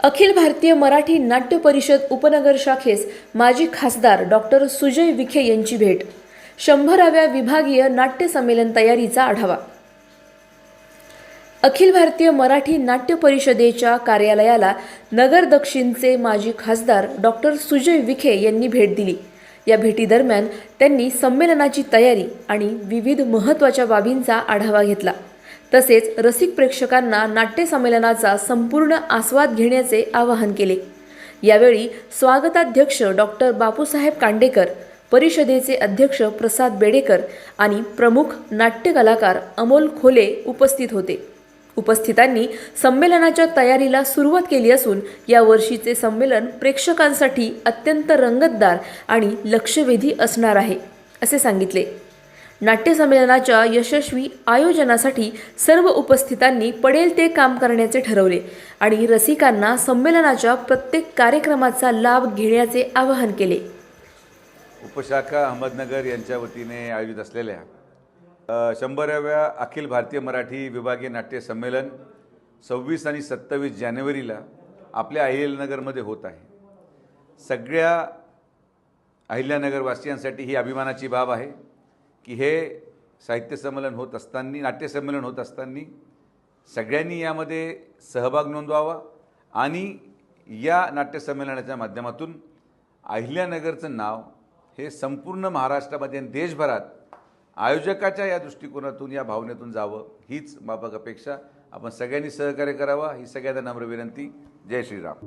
अखिल भारतीय मराठी नाट्य परिषद उपनगर शाखेस माजी खासदार डॉक्टर सुजय विखे यांची भेट. शंभराव्या विभागीय नाट्य संमेलन तयारीचा आढावा. अखिल भारतीय मराठी नाट्य परिषदेच्या कार्यालयाला नगर दक्षिणचे माजी खासदार डॉक्टर सुजय विखे यांनी भेट दिली. या भेटीदरम्यान त्यांनी संमेलनाची तयारी आणि विविध महत्त्वाच्या बाबींचा आढावा घेतला. तसेच रसिक प्रेक्षकांना नाट्य संमेलनाचा संपूर्ण आस्वाद घेण्याचे आवाहन केले. यावेळी स्वागताध्यक्ष डॉक्टर बापूसाहेब कांडेकर परिषदेचे अध्यक्ष प्रसाद बेडेकर आणि प्रमुख नाट्य कलाकार अमोल खोले उपस्थित होते. उपस्थितांनी संमेलनाच्या तयारीला सुरुवात केली असून या वर्षीचे संमेलन प्रेक्षकांसाठी अत्यंत रंगतदार आणि लक्षवेधी असणार आहे असे सांगितले. नाट्यसंमेलनाच्या यशस्वी आयोजनासाठी सर्व उपस्थितांनी पडेल ते काम करण्याचे ठरवले आणि रसिकांना संमेलनाच्या प्रत्येक कार्यक्रमाचा लाभ घेण्याचे आवाहन केले. उपशाखा अहमदनगर यांच्या वतीने आयोजित असलेल्या शंभराव्या अखिल भारतीय मराठी विभागीय नाट्य संमेलन सव्वीस आणि सत्तावीस जानेवारीला आपल्या अहिल्यानगरमध्ये होत आहे. सगळ्या अहिल्यानगरवासियांसाठी ही अभिमानाची बाब आहे. की हे साहित्य संमेलन होत असताना नाट्यसंमेलन होत असताना सगळ्यांनी यामध्ये सहभाग नोंदवावा आणि या नाट्यसंमेलनाच्या माध्यमातून अहिल्यानगरचं नाव हे संपूर्ण महाराष्ट्रामध्ये आणि देशभरात आयोजकाच्या या दृष्टिकोनातून या भावनेतून जावं हीच माफक अपेक्षा. आपण सगळ्यांनी सहकार्य करावा ही सगळ्यांना नम्र विनंती. जय श्रीराम.